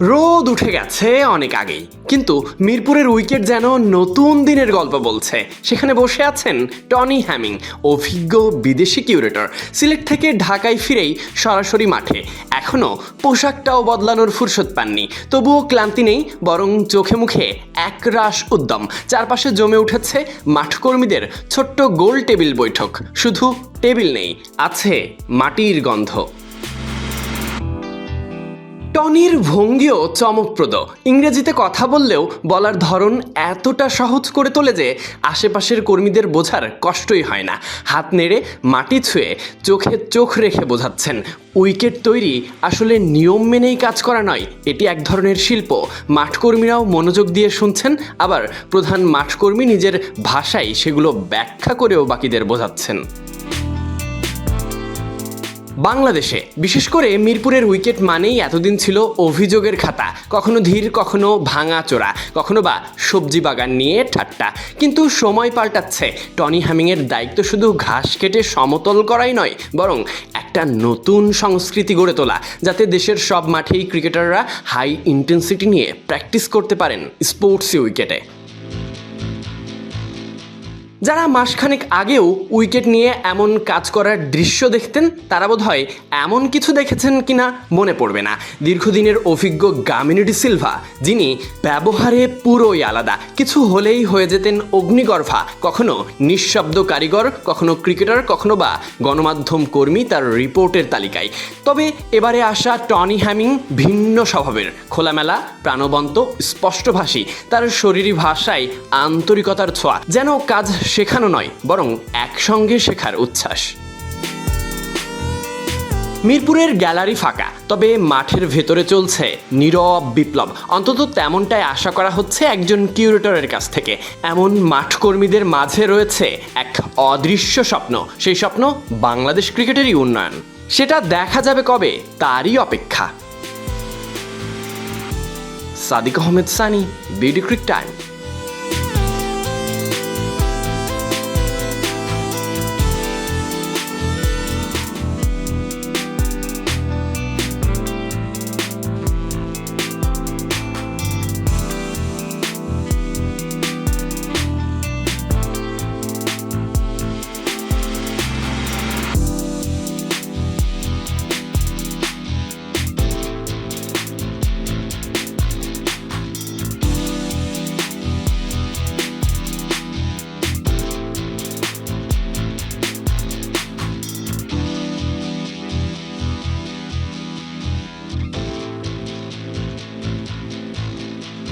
রোদ উঠে গেছে অনেক আগেই। কিন্তু মিরপুরের উইকেট যেন নতুন দিনের গল্প বলছে। সেখানে বসে আছেন টনি হ্যামিং, অভিজ্ঞ বিদেশি কিউরেটর। সিলেট থেকে ঢাকায় ফিরেই সরাসরি মাঠে। এখনও পোশাকটাও বদলানোর ফুরসত পাননি। তবুও ক্লান্তি নেই, বরং চোখে মুখে একরাশ উদ্যম। চারপাশে জমে উঠেছে মাঠকর্মীদের ছোট্ট গোল টেবিল বৈঠক। শুধু টেবিল নেই, আছে মাটির গন্ধ। টনির ভঙ্গিও চমকপ্রদ। ইংরেজিতে কথা বললেও বলার ধরন এতটা সহজ করে তোলে যে আশেপাশের কর্মীদের বোঝার কষ্টই হয় না। হাত নেড়ে, মাটি ছুঁয়ে, চোখে চোখ রেখে বোঝাচ্ছেন। উইকেট তৈরি আসলে নিয়ম মেনেই কাজ করা নয়, এটি এক ধরনের শিল্প। মাঠকর্মীরাও মনোযোগ দিয়ে শুনছেন, আবার প্রধান মাঠকর্মী নিজের ভাষায় সেগুলো ব্যাখ্যা করেও বাকিদের বোঝাচ্ছেন। বাংলাদেশে, বিশেষ করে মিরপুরের উইকেট মানেই এতদিন ছিল অভিযোগের খাতা, কখনো ধীর, কখনো ভাঙা চোরা, কখনো বা সবজি বাগান নিয়ে ঠাট্টা। কিন্তু সময় পাল্টাচ্ছে, টনি হ্যামিংয়ের দায়িত্ব শুধু ঘাস কেটে সমতল করাই নয়, বরং একটা নতুন সংস্কৃতি গড়ে তোলা, যাতে দেশের সব মাঠেই ক্রিকেটাররা হাই ইন্টেন্সিটি নিয়ে প্র্যাকটিস করতে পারেন স্পোর্টসি উইকেটে। যারা মাসখানেক আগেও উইকেট নিয়ে এমন কাজ করার দৃশ্য দেখতেন, তারা বোধ হয় এমন কিছু দেখেছেন কিনা মনে পড়বে না। দীর্ঘদিনের অভিজ্ঞ গামিনিটি সিলভা, যিনি ব্যবহারে পুরোই আলাদা, কিছু হলেই হয়ে যেতেন অগ্নিগর্ভা, কখনো নিঃশব্দ কারিগর, কখনো ক্রিকেটার, কখনো বা গণমাধ্যম কর্মী তার রিপোর্টের তালিকায়। তবে এবারে আসা টনি হ্যামিং ভিন্ন স্বভাবের, খোলামেলা, প্রাণবন্ত, স্পষ্টভাষী, তার শরীরী ভাষায় আন্তরিকতার ছোঁয়া, যেন কাজ শেখানো নয়, বরং একসঙ্গে শেখার উচ্ছ্বাস। মিরপুরের গ্যালারি ফাঁকা, তবে মাঠের ভেতরে চলছে নীরব বিপ্লব। অন্তত তেমনটাই আশা করা হচ্ছে একজন কিউরেটরের কাছ থেকে। এমন মাঠকর্মীদের মাঝে রয়েছে এক অদৃশ্য স্বপ্ন, সেই স্বপ্ন বাংলাদেশ ক্রিকেটেরই উন্নয়ন। সেটা দেখা যাবে কবে, তারই অপেক্ষা। Sadiq Ahmed Sunny BD cric time.